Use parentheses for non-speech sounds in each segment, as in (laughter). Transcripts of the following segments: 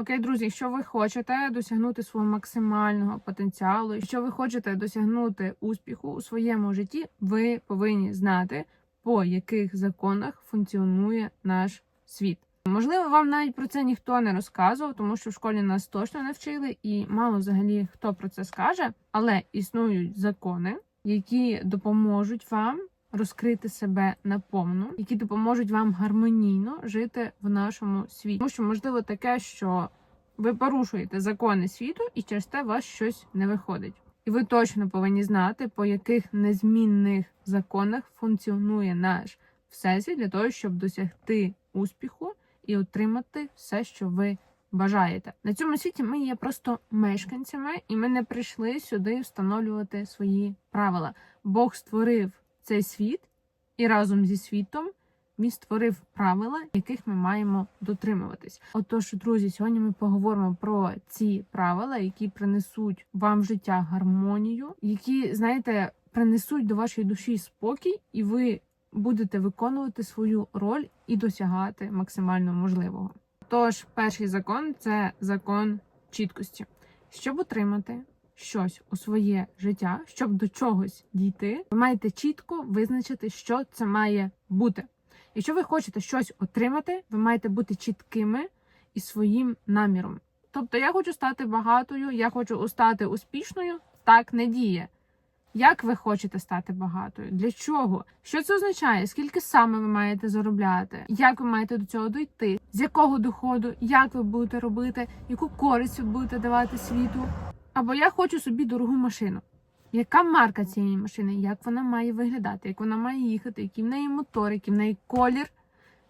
Окей, друзі, якщо ви хочете досягнути свого максимального потенціалу, якщо ви хочете досягнути успіху у своєму житті, ви повинні знати, по яких законах функціонує наш світ. Можливо, вам навіть про це ніхто не розказував, тому що в школі нас точно не вчили, і мало взагалі хто про це скаже. Але існують закони, які допоможуть вам розкрити себе наповну, які допоможуть вам гармонійно жити в нашому світі. Тому що можливо таке, що ви порушуєте закони світу, і через те вас щось не виходить. І ви точно повинні знати, по яких незмінних законах функціонує наш всесвіт для того, щоб досягти успіху і отримати все, що ви бажаєте. На цьому світі ми є просто мешканцями, і ми не прийшли сюди встановлювати свої правила. Бог створив цей світ, і разом зі світом він створив правила, яких ми маємо дотримуватись. Отож, друзі, сьогодні ми поговоримо про ці правила, які принесуть вам в життя гармонію, які, знаєте, принесуть до вашої душі спокій, і ви будете виконувати свою роль і досягати максимально можливого. Тож, перший закон це закон чіткості. Щоб отримати щось у своє життя, щоб до чогось дійти, ви маєте чітко визначити, що це має бути. Якщо ви хочете щось отримати, ви маєте бути чіткими і своїм наміром. Тобто, я хочу стати багатою, я хочу стати успішною, так не діє. Як ви хочете стати багатою? Для чого? Що це означає? Скільки саме ви маєте заробляти? Як ви маєте до цього дійти? З якого доходу? Як ви будете робити? Яку користь ви будете давати світу? Або я хочу собі дорогу машину. Яка марка цієї машини? Як вона має виглядати? Як вона має їхати? Який в неї мотор, який в неї колір?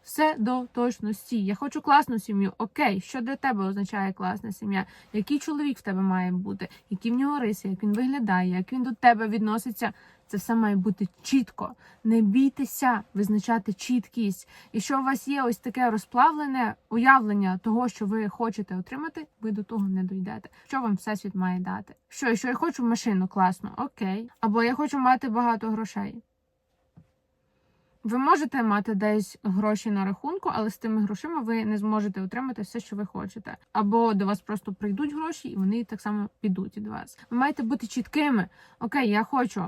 Все до точності. Я хочу класну сім'ю. Окей, що для тебе означає класна сім'я? Який чоловік в тебе має бути? Які в нього риси, як він виглядає, як він до тебе відноситься? Це все має бути чітко. Не бійтеся визначати чіткість. Якщо у вас є ось таке розплавлене уявлення того, що ви хочете отримати, ви до того не дійдете. Що вам всесвіт має дати? Що, якщо я хочу машину класну, окей. Або я хочу мати багато грошей. Ви можете мати десь гроші на рахунку, але з тими грошима ви не зможете отримати все, що ви хочете. Або до вас просто прийдуть гроші, і вони так само підуть від вас. Ви маєте бути чіткими. Окей, я хочу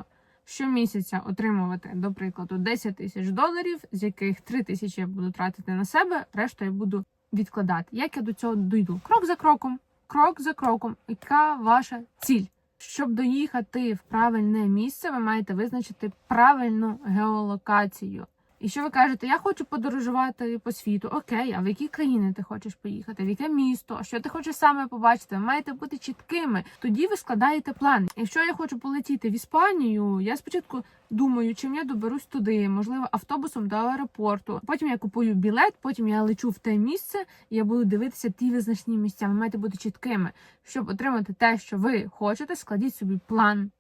щомісяця отримувати, до прикладу, 10 тисяч доларів, з яких 3 тисячі я буду тратити на себе, решту я буду відкладати. Як я до цього дойду? Крок за кроком, крок за кроком. Яка ваша ціль? Щоб доїхати в правильне місце, ви маєте визначити правильну геолокацію. І що ви кажете, я хочу подорожувати по світу. Окей, а в які країни ти хочеш поїхати? В яке місто? Що ти хочеш саме побачити? Ви маєте бути чіткими. Тоді ви складаєте план. Якщо я хочу полетіти в Іспанію, я спочатку думаю, чим я доберусь туди, можливо, автобусом до аеропорту. Потім я купую білет, потім я лечу в те місце, і я буду дивитися ті визначні місця. Ви маєте бути чіткими. Щоб отримати те, що ви хочете, складіть собі план.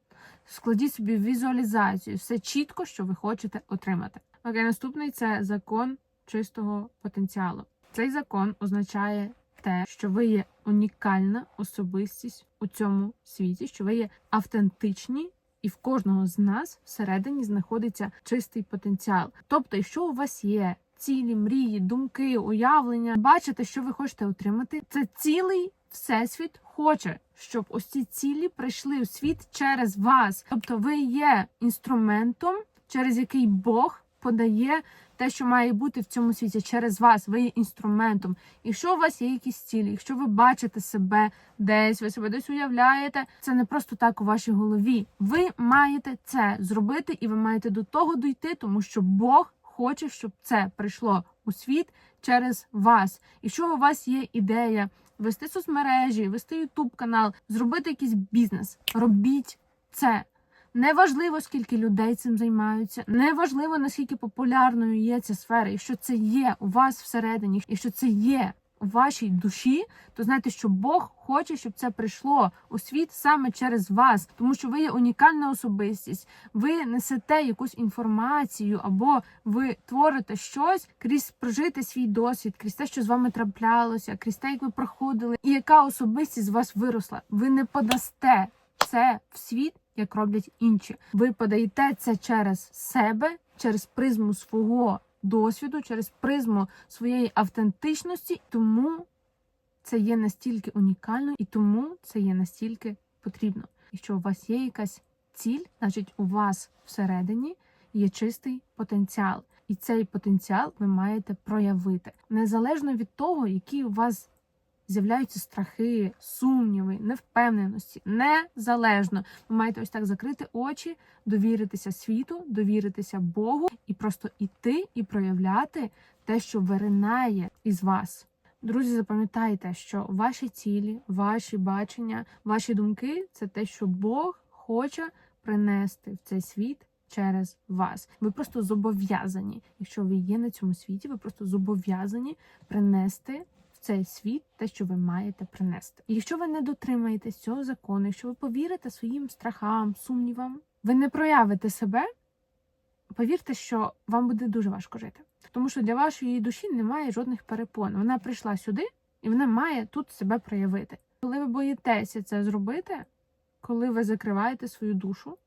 Складіть собі візуалізацію, все чітко, що ви хочете отримати. Окей, наступний це закон чистого потенціалу. Цей закон означає те, що ви є унікальна особистість у цьому світі, що ви є автентичні, і в кожного з нас всередині знаходиться чистий потенціал. Тобто, якщо у вас є цілі, мрії, думки, уявлення, бачите, що ви хочете отримати, це цілий всесвіт хоче, щоб ось ці цілі прийшли у світ через вас. Тобто, ви є інструментом, через який Бог подає те, що має бути в цьому світі через вас. Ви є інструментом. Якщо у вас є якісь цілі, якщо ви бачите себе десь, ви себе десь уявляєте, це не просто так у вашій голові. Ви маєте це зробити, і ви маєте до того дійти, тому що Бог хоче, щоб це прийшло у світ через вас. Якщо у вас є ідея вести соцмережі, вести ютуб канал, зробити якийсь бізнес, робіть це. Неважливо, скільки людей цим займаються, неважливо наскільки популярною є ця сфера. Якщо це є у вас всередині, якщо це є у вашій душі, то знайте, що Бог хоче, щоб це прийшло у світ саме через вас, тому що ви є унікальна особистість. Ви несете якусь інформацію, або ви творите щось крізь прожити свій досвід, крізь те, що з вами траплялося, крізь те, як ви проходили, і яка особистість з вас виросла. Ви не подасте це в світ як роблять інші. Ви подаєте це через себе, через призму свого досвіду, через призму своєї автентичності, тому це є настільки унікально, і тому це є настільки потрібно. Якщо у вас є якась ціль, значить у вас всередині є чистий потенціал, і цей потенціал ви маєте проявити незалежно від того, які у вас з'являються страхи, сумніви, невпевненості. Незалежно ви маєте ось так закрити очі, довіритися світу, довіритися Богу і просто іти і проявляти те, що виринає із вас. Друзі, запам'ятайте, що ваші цілі, ваші бачення, ваші думки це те, що Бог хоче принести в цей світ через вас. Ви просто зобов'язані, якщо ви є на цьому світі, ви просто зобов'язані принести цей світ те, що ви маєте принести. І якщо ви не дотримаєтесь цього закону, якщо ви повірите своїм страхам, сумнівам, ви не проявите себе. Повірте, що вам буде дуже важко жити, тому що для вашої душі немає жодних перепон. Вона прийшла сюди і вона має тут себе проявити. Коли ви боїтеся це зробити, коли ви закриваєте свою душу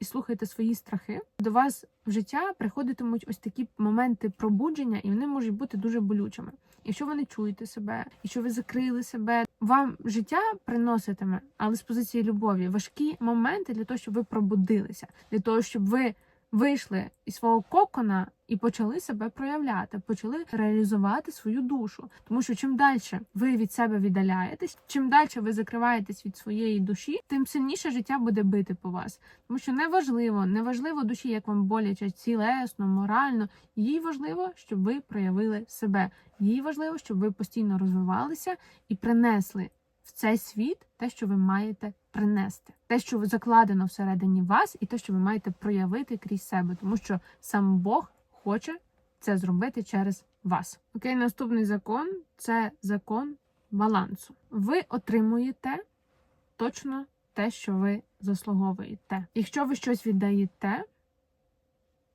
і слухаєте свої страхи, до вас в життя приходитимуть ось такі моменти пробудження, і вони можуть бути дуже болючими. Якщо ви не чуєте себе, якщо ви закрили себе, вам життя приноситиме, але з позиції любові важкі моменти для того, щоб ви пробудилися, для того, щоб ви вийшли із свого кокона і почали себе проявляти, почали реалізувати свою душу. Тому що чим далі ви від себе віддаляєтесь, чим далі ви закриваєтесь від своєї душі, тим сильніше життя буде бити по вас. Тому що неважливо, неважливо душі, як вам боляче, цілесно, морально. Їй важливо, щоб ви проявили себе. Їй важливо, щоб ви постійно розвивалися і принесли в цей світ те, що ви маєте принести, те, що закладено всередині вас, і те, що ви маєте проявити крізь себе, тому що сам Бог хоче це зробити через вас. Окей, наступний закон це закон балансу. Ви отримуєте точно те, що ви заслуговуєте. Якщо ви щось віддаєте,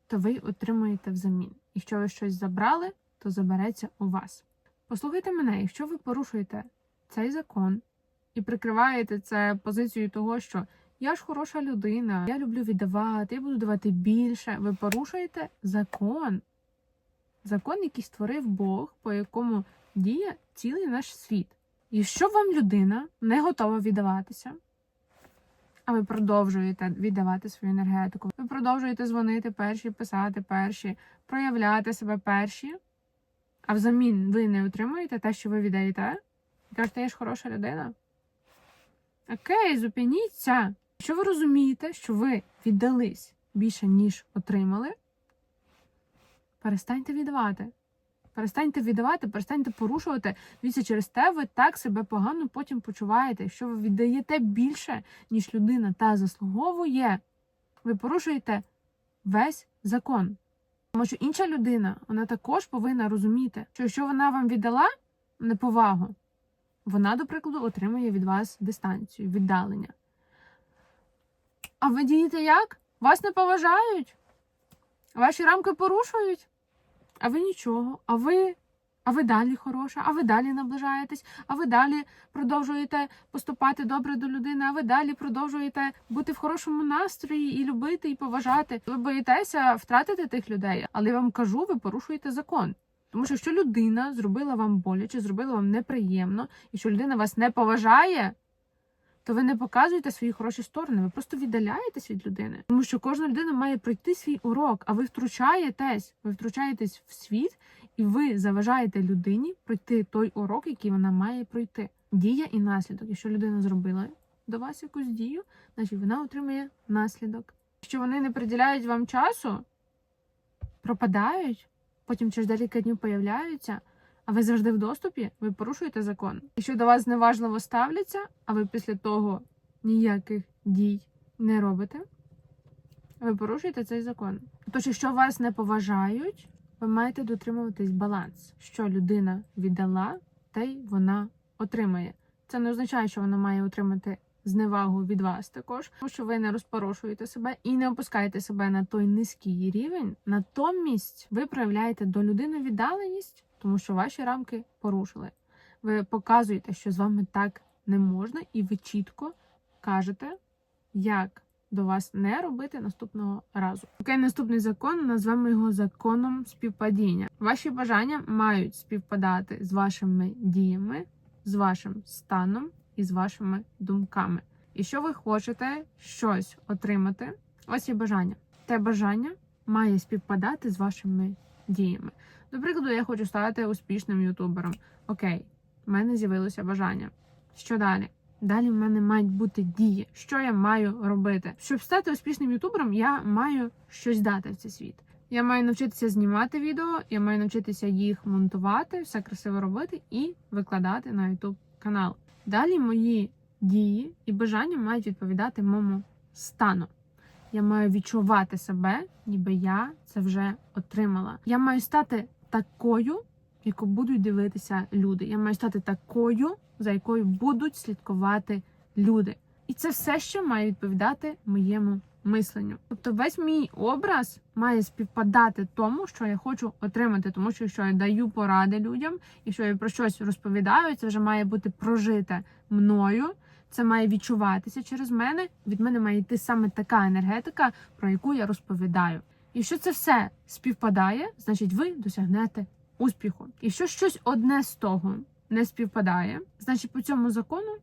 то ви отримуєте взамін. Якщо ви щось забрали, то забереться у вас. Послухайте мене, якщо ви порушуєте цей закон і прикриваєте це позицією того, що я ж хороша людина, я люблю віддавати, я буду давати більше. Ви порушуєте закон. Закон, який створив Бог, по якому діє цілий наш світ. Якщо вам людина не готова віддаватися, а ви продовжуєте віддавати свою енергетику, ви продовжуєте дзвонити перші, писати перші, проявляти себе перші, а взамін ви не отримуєте те, що ви віддаєте, і кажете, я ж хороша людина. Окей, зупиніться. Якщо ви розумієте, що ви віддались більше, ніж отримали, перестаньте віддавати. Перестаньте віддавати, перестаньте порушувати. Дивіться, через те ви так себе погано потім почуваєте. Якщо ви віддаєте більше, ніж людина та заслуговує, ви порушуєте весь закон. Тому що інша людина, вона також повинна розуміти, що якщо вона вам віддала неповагу, вона, до прикладу, отримує від вас дистанцію, віддалення. А ви дієте як? Вас не поважають? Ваші рамки порушують? А ви нічого. А ви, а ви далі хороша, а ви далі наближаєтесь, а ви далі продовжуєте поступати добре до людини, а ви далі продовжуєте бути в хорошому настрої і любити, і поважати. Ви боїтеся втратити тих людей, але я вам кажу, ви порушуєте закон. Тому що якщо людина зробила вам боляче, зробила вам неприємно, і що людина вас не поважає, то ви не показуєте свої хороші сторони, ви просто віддаляєтесь від людини. Тому що кожна людина має пройти свій урок, а ви втручаєтесь, ви втручаєтесь в світ, і ви заважаєте людині пройти той урок, який вона має пройти. Дія і наслідок. Якщо людина зробила до вас якусь дію, значить вона отримує наслідок. Якщо вони не приділяють вам часу, пропадають, потім через декілька днів появляються, а ви завжди в доступі, ви порушуєте закон. Якщо до вас неважливо ставляться, а ви після того ніяких дій не робите, ви порушуєте цей закон. Тож, якщо вас не поважають, ви маєте дотримуватись баланс, що людина віддала, те й вона отримає. Це не означає, що вона має отримати зневагу від вас також, тому що ви не розпорошуєте себе і не опускаєте себе на той низький рівень. Натомість ви проявляєте до людини віддаленість, тому що ваші рамки порушили. Ви показуєте, що з вами так не можна, і ви чітко кажете, як до вас не робити наступного разу. Окей, наступний закон назвемо його законом співпадіння. Ваші бажання мають співпадати з вашими діями з вашим станом і з вашими думками. І що ви хочете щось отримати, ось є бажання. Те бажання має співпадати з вашими діями. До прикладу, я хочу стати успішним ютубером. Окей, в мене з'явилося бажання. Що далі? Далі в мене мають бути дії. Що я маю робити? Щоб стати успішним ютубером, я маю щось дати в цей світ. Я маю навчитися знімати відео, я маю навчитися їх монтувати, все красиво робити і викладати на YouTube канал. Далі мої дії і бажання мають відповідати моєму стану. Я маю відчувати себе, ніби я це вже отримала. Я маю стати такою, яку будуть дивитися люди. Я маю стати такою, за якою будуть слідкувати люди. І це все ще має відповідати моєму мисленню. Тобто, весь мій образ має співпадати тому, що я хочу отримати. Тому що якщо я даю поради людям, якщо я про щось розповідаю, це вже має бути прожите мною. Це має відчуватися через мене. Від мене має йти саме така енергетика, про яку я розповідаю. Якщо це все співпадає, значить ви досягнете успіху. Якщо щось одне з того не співпадає, значить по цьому закону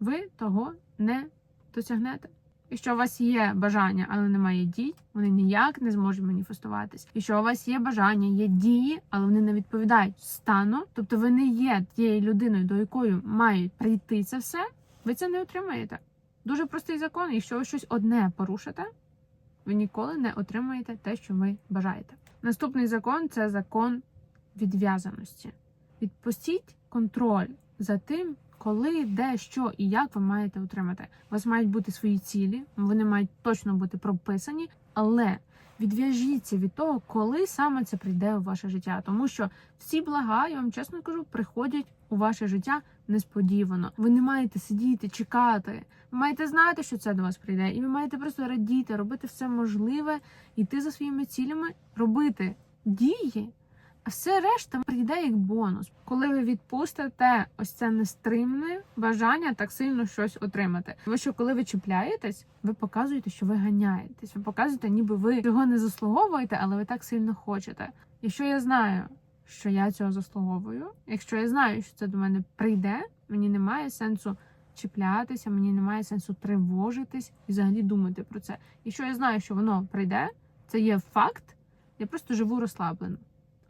ви того не досягнете. Якщо у вас є бажання, але немає дій, вони ніяк не зможуть маніфестуватись. Якщо у вас є бажання, є дії, але вони не відповідають стану, тобто ви не є тією людиною, до якої мають прийти це все, ви це не отримаєте. Дуже простий закон. Якщо ви щось одне порушите, ви ніколи не отримаєте те, що ви бажаєте. Наступний закон це закон відв'язаності. Відпустіть контроль за тим, коли, де, що і як ви маєте отримати. У вас мають бути свої цілі, вони мають точно бути прописані, але відв'яжіться від того, коли саме це прийде у ваше життя. Тому що всі блага, я вам чесно кажу, приходять у ваше життя несподівано. Ви не маєте сидіти, чекати. Ви маєте знати, що це до вас прийде, і ви маєте просто радіти, робити все можливе, йти за своїми цілями, робити дії. А все решта прийде як бонус, коли ви відпустите ось це нестримне бажання так сильно щось отримати. Тому що коли ви чіпляєтесь, ви показуєте, що ви ганяєтесь. Ви показуєте, ніби ви цього не заслуговуєте, але ви так сильно хочете. Якщо я знаю, що я цього заслуговую, якщо я знаю, що це до мене прийде, мені немає сенсу чіплятися, мені немає сенсу тривожитись і взагалі думати про це. Якщо я знаю, що воно прийде, це є факт, я просто живу розслаблено.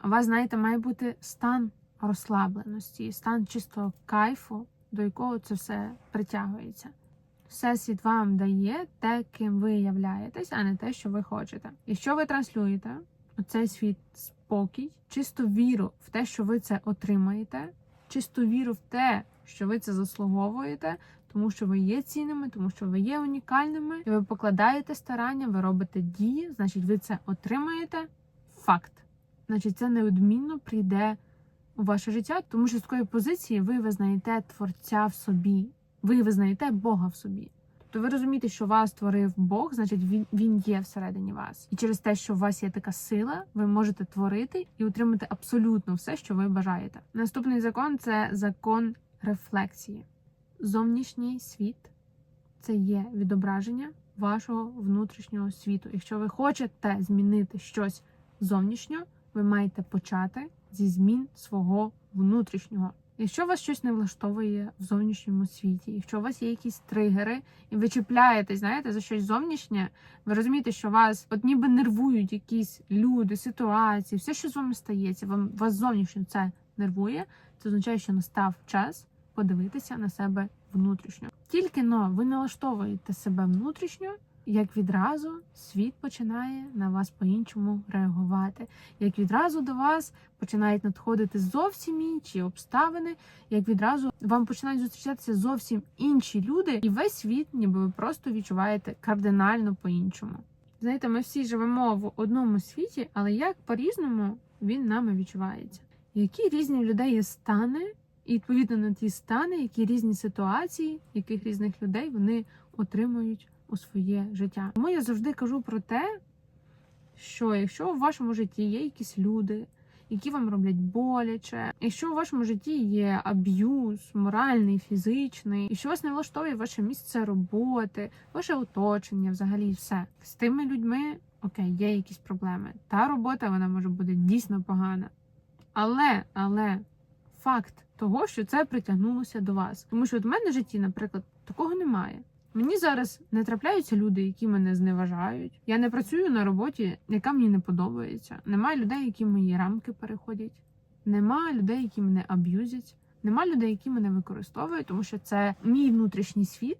У вас, знаєте, має бути стан розслабленості, стан чистого кайфу, до якого це все притягується. Всесвіт вам дає те, ким ви являєтесь, а не те, що ви хочете. Якщо ви транслюєте оцей світ спокій, чисту віру в те, що ви це отримаєте, чисту віру в те, що ви це заслуговуєте, тому що ви є цінними, тому що ви є унікальними, і ви покладаєте старання, ви робите дії, значить, ви це отримаєте. Факт значить це неодмінно прийде у ваше життя, тому що з такої позиції ви визнаєте творця в собі, ви визнаєте Бога в собі. Тобто ви розумієте, що вас створив Бог, значить він, він є всередині вас. І через те, що у вас є така сила, ви можете творити і отримати абсолютно все, що ви бажаєте. Наступний закон це закон рефлексії. Зовнішній світ це є відображення вашого внутрішнього світу. Якщо ви хочете змінити щось зовнішньо, ви маєте почати зі змін свого внутрішнього. Якщо вас щось не влаштовує в зовнішньому світі, якщо у вас є якісь тригери, і ви чіпляєтесь, знаєте, за щось зовнішнє, ви розумієте, що вас от ніби нервують якісь люди, ситуації, все, що з вами стається, вам вас зовнішньо це нервує, це означає, що настав час подивитися на себе внутрішньо. Тільки но ви налаштовуєте себе внутрішньо, як відразу світ починає на вас по-іншому реагувати, як відразу до вас починають надходити зовсім інші обставини, як відразу вам починають зустрічатися зовсім інші люди, і весь світ, ніби ви просто відчуваєте кардинально по-іншому. Знаєте, ми всі живемо в одному світі, але як по-різному він нами відчувається. Які різні в людей є стани, і відповідно на ті стани, які різні ситуації, яких різних людей вони отримують у своє життя. Тому я завжди кажу про те, що якщо в вашому житті є якісь люди, які вам роблять боляче, якщо у вашому житті є аб'юз, моральний, фізичний, і що вас не влаштовує ваше місце роботи, ваше оточення, взагалі все з тими людьми, окей, є якісь проблеми. Та робота вона може бути дійсно погана. Але, але факт того, що це притягнулося до вас. Тому що от в мене в житті, наприклад, такого немає. Мені зараз не трапляються люди, які мене зневажають. Я не працюю на роботі, яка мені не подобається. Немає людей, які мої рамки переходять. Нема людей, які мене аб'юзять. Нема людей, які мене використовують, тому що це мій внутрішній світ,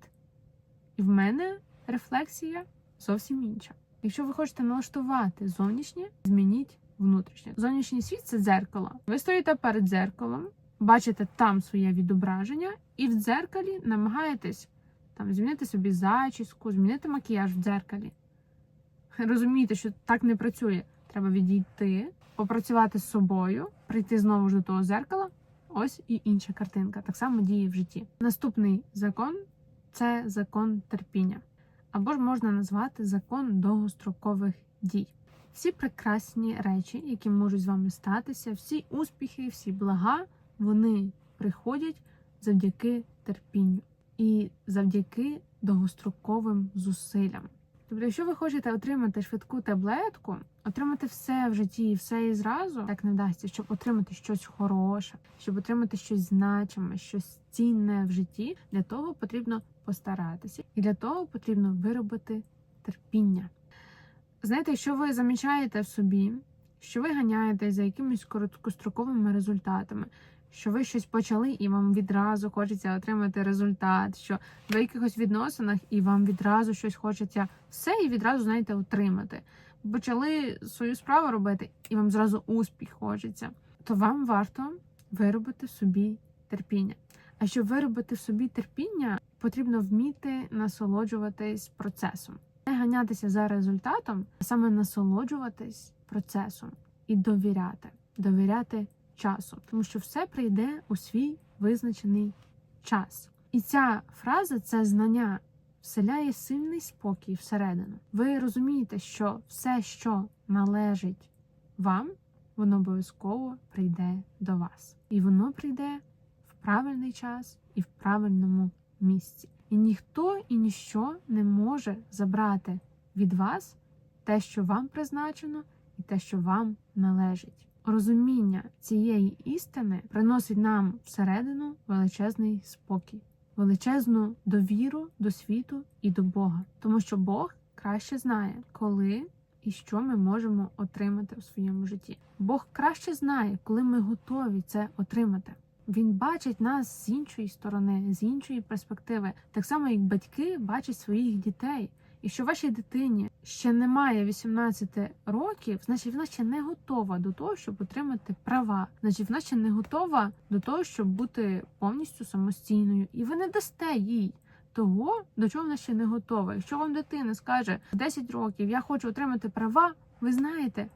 і в мене рефлексія зовсім інша. Якщо ви хочете налаштувати зовнішнє, змініть внутрішнє. Зовнішній світ це дзеркало. Ви стоїте перед дзеркалом, бачите там своє відображення, і в дзеркалі намагаєтесь там змінити собі зачіску, змінити макіяж в дзеркалі. (laughs) Розумієте, що так не працює. Треба відійти, попрацювати з собою, прийти знову ж до того зеркала. Ось і інша картинка. Так само діє в житті. Наступний закон це закон терпіння, або ж можна назвати закон довгострокових дій. Всі прекрасні речі, які можуть з вами статися, всі успіхи, всі блага, вони приходять завдяки терпінню і завдяки довгостроковим зусиллям. Тобто, якщо ви хочете отримати швидку таблетку, отримати все в житті і все і зразу, так не вдасться, щоб отримати щось хороше, щоб отримати щось значиме, щось цінне в житті, для того потрібно постаратися, і для того потрібно виробити терпіння. Знаєте, якщо ви замічаєте в собі, що ви ганяєтесь за якимись короткостроковими результатами, що ви щось почали, і вам відразу хочеться отримати результат, що в якихось відносинах і вам відразу щось хочеться все і відразу знаєте отримати. Почали свою справу робити, і вам зразу успіх хочеться, то вам варто виробити в собі терпіння. А щоб виробити в собі терпіння, потрібно вміти насолоджуватись процесом, не ганятися за результатом, а саме насолоджуватись процесом і довіряти, довіряти часу, тому що все прийде у свій визначений час. І ця фраза, це знання, вселяє сильний спокій всередину. Ви розумієте, що все, що належить вам, воно обов'язково прийде до вас, і воно прийде в правильний час і в правильному місці. І ніхто і ніщо не може забрати від вас те, що вам призначено, і те, що вам належить. Розуміння цієї істини приносить нам всередину величезний спокій, величезну довіру до світу і до Бога, тому що Бог краще знає, коли і що ми можемо отримати у своєму житті. Бог краще знає, коли ми готові це отримати. Він бачить нас з іншої сторони, з іншої перспективи, так само як батьки бачать своїх дітей. Якщо вашій дитині ще немає 18 років, значить вона ще не готова до того, щоб отримати права. Значить, вона ще не готова до того, щоб бути повністю самостійною, і ви не дасте їй того, до чого вона ще не готова. Якщо вам дитина скаже в 10 років я хочу отримати права, ви знаєте.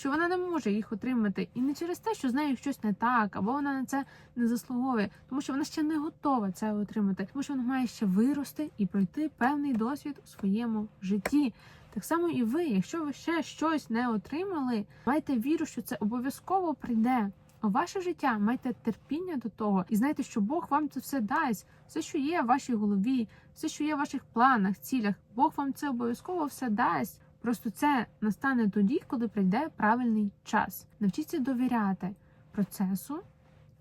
Що вона не може їх отримати, і не через те, що з нею щось не так, або вона на це не заслуговує, тому що вона ще не готова це отримати, тому що вона має ще вирости і пройти певний досвід у своєму житті. Так само і ви, якщо ви ще щось не отримали, майте віру, що це обов'язково прийде у ваше життя. Майте терпіння до того, і знайте, що Бог вам це все дасть, все, що є в вашій голові, все, що є в ваших планах, цілях, Бог вам це обов'язково все дасть. Просто це настане тоді, коли прийде правильний час. Навчіться довіряти процесу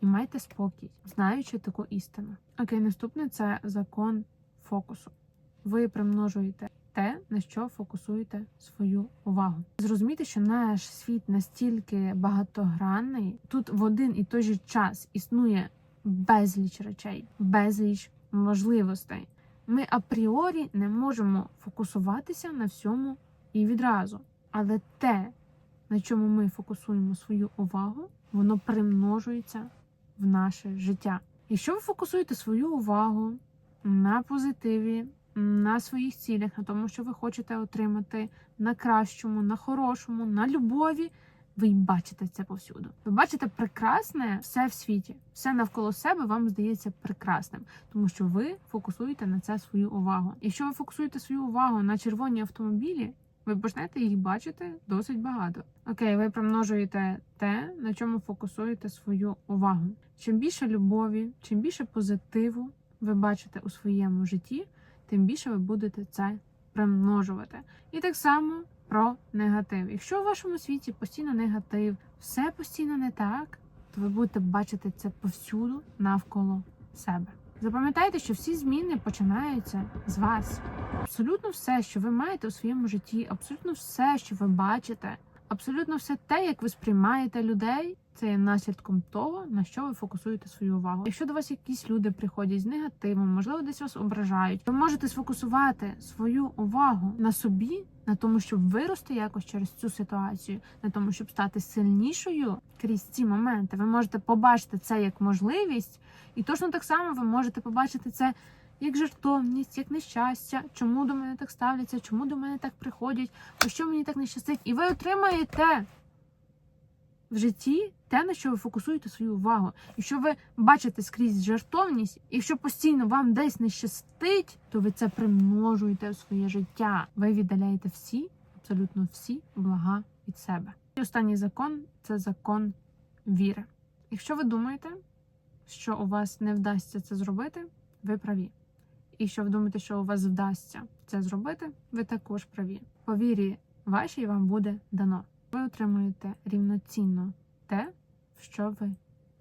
і майте спокій, знаючи таку істину. Окей, наступне це закон фокусу. Ви примножуєте те, на що фокусуєте свою увагу. Зрозумійте, що наш світ настільки багатогранний, тут в один і той же час існує безліч речей, безліч можливостей. Ми апріорі не можемо фокусуватися на всьому і відразу. Але те, на чому ми фокусуємо свою увагу, воно примножується в наше життя. Якщо ви фокусуєте свою увагу на позитиві, на своїх цілях, на тому, що ви хочете отримати на кращому, на хорошому, на любові, ви й бачите це повсюду. Ви бачите прекрасне все в світі, все навколо себе вам здається прекрасним, тому що ви фокусуєте на це свою увагу. Якщо ви фокусуєте свою увагу на червоні автомобілі, ви почнете їх бачити досить багато. Окей, ви примножуєте те, на чому фокусуєте свою увагу. Чим більше любові, чим більше позитиву ви бачите у своєму житті, тим більше ви будете це примножувати. І так само про негатив. Якщо в вашому світі постійно негатив, все постійно не так, то ви будете бачити це повсюду навколо себе. Запам'ятайте, що всі зміни починаються з вас. Абсолютно все, що ви маєте у своєму житті, абсолютно все, що ви бачите, абсолютно все те, як ви сприймаєте людей, це є наслідком того, на що ви фокусуєте свою увагу. Якщо до вас якісь люди приходять з негативом, можливо, десь вас ображають, ви можете сфокусувати свою увагу на собі, на тому, щоб вирости якось через цю ситуацію, на тому, щоб стати сильнішою крізь ці моменти. Ви можете побачити це як можливість, і точно так само ви можете побачити це. Як жертовність, як нещастя, чому до мене так ставляться, чому до мене так приходять, про що мені так не щастить, і ви отримаєте в житті те, на що ви фокусуєте свою увагу. Якщо ви бачите скрізь жертовність, якщо постійно вам десь не щастить, то ви це примножуєте в своє життя. Ви віддаляєте всі, абсолютно всі блага від себе. І останній закон це закон віри. Якщо ви думаєте, що у вас не вдасться це зробити, ви праві. І якщо ви думаєте, що у вас вдасться це зробити, ви також праві. По вірі вашій вам буде дано. Ви отримуєте рівноцінно те, в що ви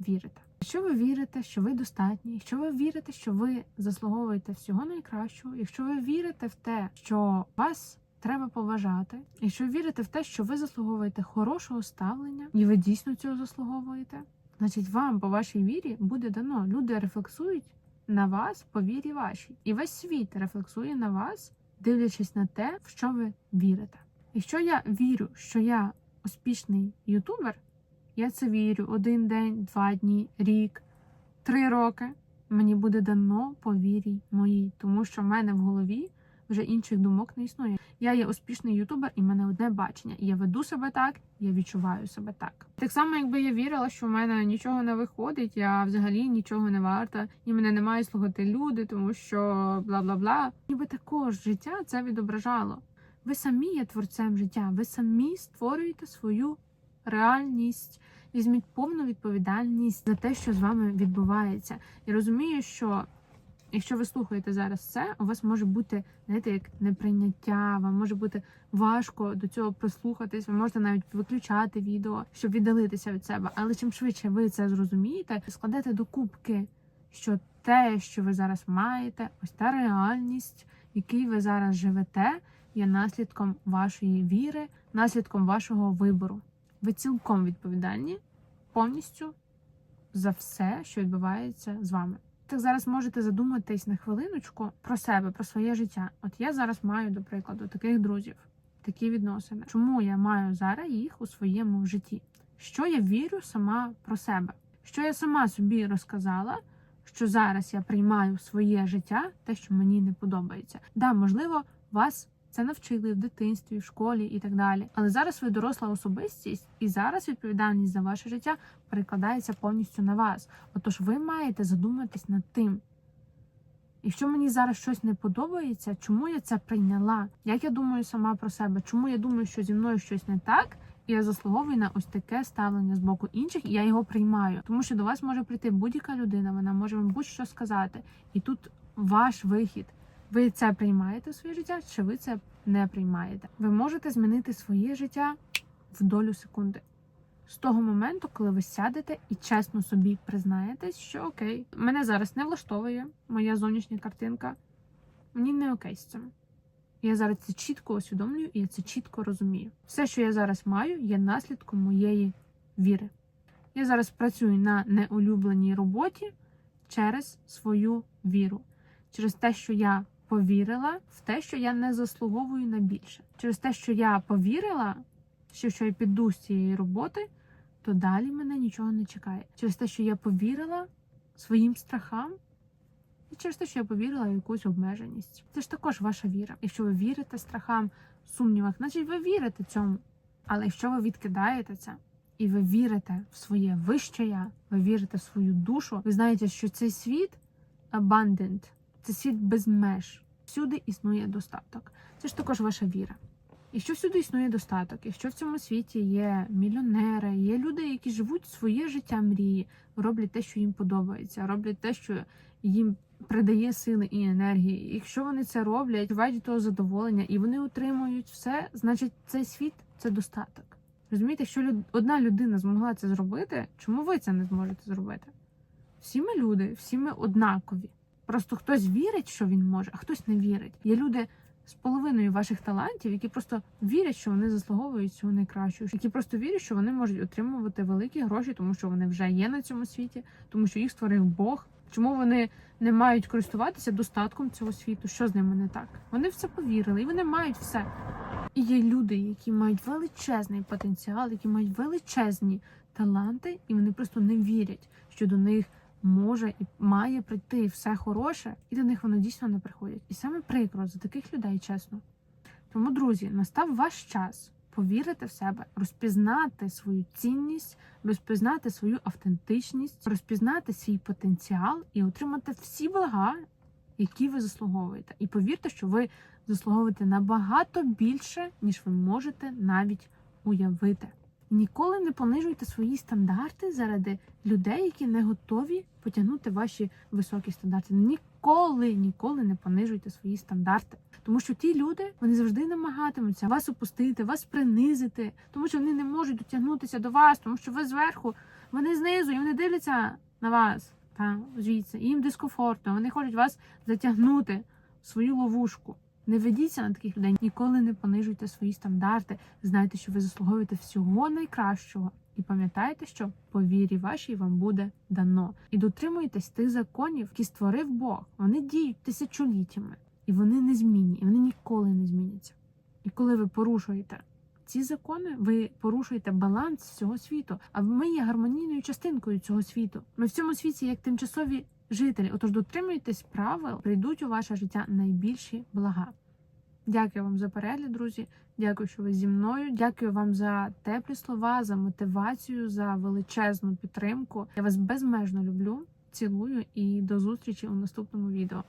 вірите. Якщо ви вірите, що ви достатні, якщо ви вірите, що ви заслуговуєте всього найкращого, якщо ви вірите в те, що вас треба поважати, якщо ви вірите в те, що ви заслуговуєте хорошого ставлення, і ви дійсно цього заслуговуєте, значить вам по вашій вірі буде дано. Люди рефлексують на вас по вірі вашій, і весь світ рефлексує на вас, дивлячись на те, в що ви вірите. Якщо я вірю, що я успішний ютубер, я це вірю один день, два дні, рік, три роки. Мені буде дано по вірі моїй, тому що в мене в голові вже інших думок не існує. Я є успішний ютубер, і в мене одне бачення. Я веду себе так, я відчуваю себе так. Так само, якби я вірила, що в мене нічого не виходить, я взагалі нічого не варта, і мене не мають слухати люди, тому що бла бла бла. Ніби також життя це відображало. Ви самі є творцем життя, ви самі створюєте свою реальність. Візьміть повну відповідальність за те, що з вами відбувається. Я розумію, що якщо ви слухаєте зараз це, у вас може бути, знаєте, як неприйняття, вам може бути важко до цього прислухатись, ви можете навіть виключати відео, щоб віддалитися від себе. Але чим швидше ви це зрозумієте, складете до кубки, що те, що ви зараз маєте, ось та реальність, якій ви зараз живете, є наслідком вашої віри, наслідком вашого вибору. Ви цілком відповідальні повністю за все, що відбувається з вами. Так зараз можете задуматись на хвилиночку про себе, про своє життя. От я зараз маю, до прикладу, таких друзів, такі відносини. Чому я маю зараз їх у своєму житті? Що я вірю сама про себе? Що я сама собі розказала, що зараз я приймаю своє життя те, що мені не подобається. Да, можливо, вас це навчили в дитинстві, в школі і так далі. Але зараз ви доросла особистість, і зараз відповідальність за ваше життя перекладається повністю на вас. Отож, ви маєте задуматись над тим. Якщо мені зараз щось не подобається, чому я це прийняла? Як я думаю сама про себе? Чому я думаю, що зі мною щось не так, і я заслуговую на ось таке ставлення з боку інших, і я його приймаю. Тому що до вас може прийти будь-яка людина, вона може вам будь-що сказати. І тут ваш вихід. Ви це приймаєте в своє життя, чи ви це не приймаєте? Ви можете змінити своє життя в долю секунди. З того моменту, коли ви сядете і чесно собі признаєтесь, що окей, мене зараз не влаштовує моя зовнішня картинка, мені не окей з цим. Я зараз це чітко усвідомлюю і я це чітко розумію. Все, що я зараз маю, є наслідком моєї віри. Я зараз працюю на неулюбленій роботі через свою віру, через те, що я повірила в те, що я не заслуговую на більше. Через те, що я повірила, що якщо я піду з цієї роботи, то далі мене нічого не чекає. Через те, що я повірила своїм страхам, і через те, що я повірила в якусь обмеженість. Це ж також ваша віра. Якщо ви вірите страхам, сумнівах, значить ви вірите цьому. Але якщо ви відкидаєте це, і ви вірите в своє вище я, ви вірите в свою душу, ви знаєте, що цей світ abundant, це світ без меж. Всюди існує достаток. Це ж також ваша віра. Якщо всюди існує достаток, якщо в цьому світі є мільйонери, є люди, які живуть своє життя мрії, роблять те, що їм подобається, роблять те, що їм придає сили і енергії. Якщо вони це роблять, від того задоволення і вони отримують все, значить цей світ це достаток. Розумієте, якщо люд... одна людина змогла це зробити, чому ви це не зможете зробити? Всі ми люди, всі ми однакові. Просто хтось вірить, що він може, а хтось не вірить. Є люди з половиною ваших талантів, які просто вірять, що вони заслуговують цього найкращого, які просто вірять, що вони можуть отримувати великі гроші, тому що вони вже є на цьому світі, тому що їх створив Бог. Чому вони не мають користуватися достатком цього світу? Що з ними не так? Вони в це повірили, і вони мають все. І є люди, які мають величезний потенціал, які мають величезні таланти, і вони просто не вірять, що до них може і має прийти все хороше, і до них воно дійсно не приходить. І саме прикро за таких людей, чесно. Тому, друзі, настав ваш час повірити в себе, розпізнати свою цінність, розпізнати свою автентичність, розпізнати свій потенціал і отримати всі блага, які ви заслуговуєте. І повірте, що ви заслуговуєте набагато більше, ніж ви можете навіть уявити. Ніколи не понижуйте свої стандарти заради людей, які не готові потягнути ваші високі стандарти. Ніколи, ніколи не понижуйте свої стандарти. Тому що ті люди вони завжди намагатимуться вас опустити, вас принизити, тому що вони не можуть дотягнутися до вас, тому що ви зверху, вони знизу, і вони дивляться на вас та звідси. Їм дискомфортно. Вони хочуть вас затягнути в свою ловушку. Не ведіться на таких людей, ніколи не понижуйте свої стандарти. Знайте, що ви заслуговуєте всього найкращого. І пам'ятайте, що по вірі вашій вам буде дано. І дотримуйтесь тих законів, які створив Бог. Вони діють тисячоліттями, і вони не змінні, і вони ніколи не зміняться. І коли ви порушуєте ці закони, ви порушуєте баланс цього світу. А ми є гармонійною частинкою цього світу. Ми в цьому світі як тимчасові жителі. Отож, дотримуйтесь правил, прийдуть у ваше життя найбільші блага. Дякую вам за перегляд, друзі. Дякую, що ви зі мною. Дякую вам за теплі слова, за мотивацію, за величезну підтримку. Я вас безмежно люблю, цілую і до зустрічі у наступному відео.